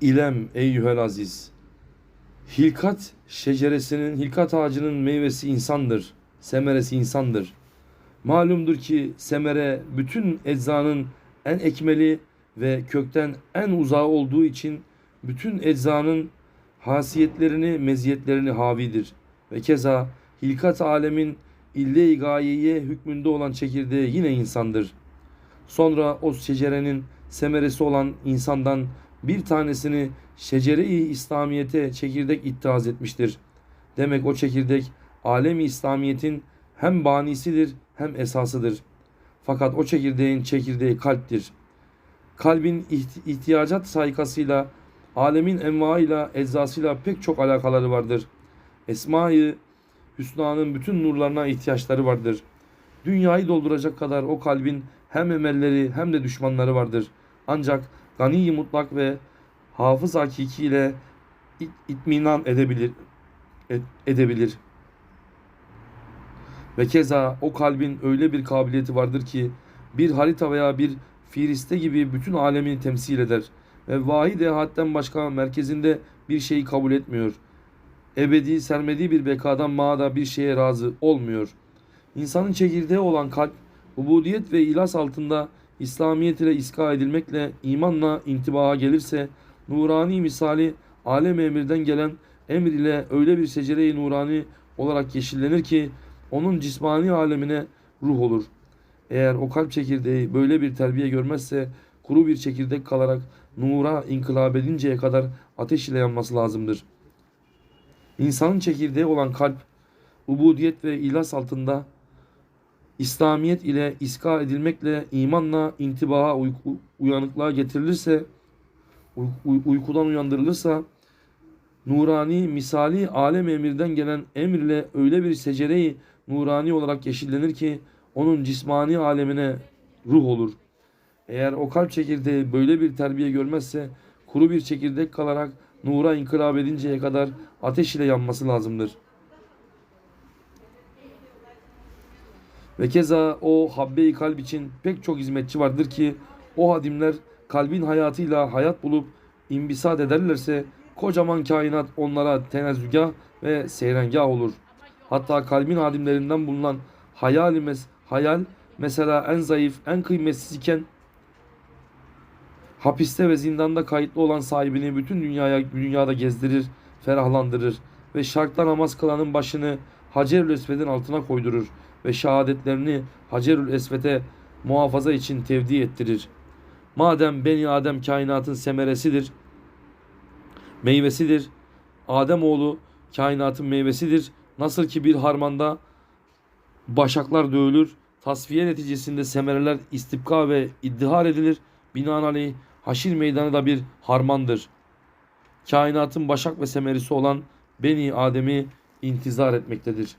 İlem eyyühel aziz. Hilkat şeceresinin, hilkat ağacının meyvesi insandır. Semeresi insandır. Malumdur ki semere bütün eczanın en ekmeli ve kökten en uzağı olduğu için bütün eczanın hasiyetlerini, meziyetlerini havidir. Ve keza hilkat alemin ille-i gayeye hükmünde olan çekirdeği yine insandır. Sonra o şecerenin semeresi olan insandan bir tanesini şecere-i İslamiyete çekirdek ittihaz etmiştir. Demek o çekirdek alemi İslamiyet'in hem banisidir hem esasıdır. Fakat o çekirdeğin çekirdeği kalptir. Kalbin iht- ihtiyacat saykasıyla, alemin envaıyla, eczasıyla pek çok alakaları vardır. Esma-i Hüsna'nın bütün nurlarına ihtiyaçları vardır. Dünyayı dolduracak kadar o kalbin hem emelleri hem de düşmanları vardır. Ancak gani mutlak ve hafız hakiki ile it- itminan edebilir e- edebilir. Ve keza o kalbin öyle bir kabiliyeti vardır ki bir harita veya bir firiste gibi bütün alemi temsil eder ve vahid ehatten başka merkezinde bir şeyi kabul etmiyor. Ebedi sermediği bir bekadan mağda bir şeye razı olmuyor. İnsanın çekirdeği olan kalp, ubudiyet ve ilas altında İslamiyet ile iska edilmekle imanla intibaha gelirse, nurani misali alem emirden gelen emir ile öyle bir secere-i nurani olarak yeşillenir ki onun cismani alemine ruh olur. Eğer o kalp çekirdeği böyle bir terbiye görmezse kuru bir çekirdek kalarak nura inkılap edinceye kadar ateş ile yanması lazımdır. İnsanın çekirdeği olan kalp, ubudiyet ve ilas altında İslamiyet ile iska edilmekle imanla intibaha uyku, uyanıklığa getirilirse uy- uy- uykudan uyandırılırsa nurani misali alem emirden gelen emir ile öyle bir secereyi nurani olarak yeşillenir ki onun cismani alemine ruh olur. Eğer o kalp çekirdeği böyle bir terbiye görmezse kuru bir çekirdek kalarak nura inkılap edinceye kadar ateş ile yanması lazımdır. Ve keza o habbe-i kalp için pek çok hizmetçi vardır ki o hadimler kalbin hayatıyla hayat bulup imbisat ederlerse kocaman kainat onlara tenezzügah ve seyrengah olur. Hatta kalbin hadimlerinden bulunan hayal, mes hayal mesela en zayıf, en kıymetsiz iken hapiste ve zindanda kayıtlı olan sahibini bütün dünyaya dünyada gezdirir, ferahlandırır ve şarkta namaz kılanın başını Hacerül Esved'in altına koydurur ve şehadetlerini Hacerül Esved'e muhafaza için tevdi ettirir. Madem Beni Adem kainatın semeresidir, meyvesidir, Adem oğlu kainatın meyvesidir. Nasıl ki bir harmanda başaklar dövülür, tasfiye neticesinde semereler istipka ve iddihar edilir. Binaenaleyh haşir meydanı da bir harmandır. Kainatın başak ve semerisi olan Beni Adem'i intizar etmektedir.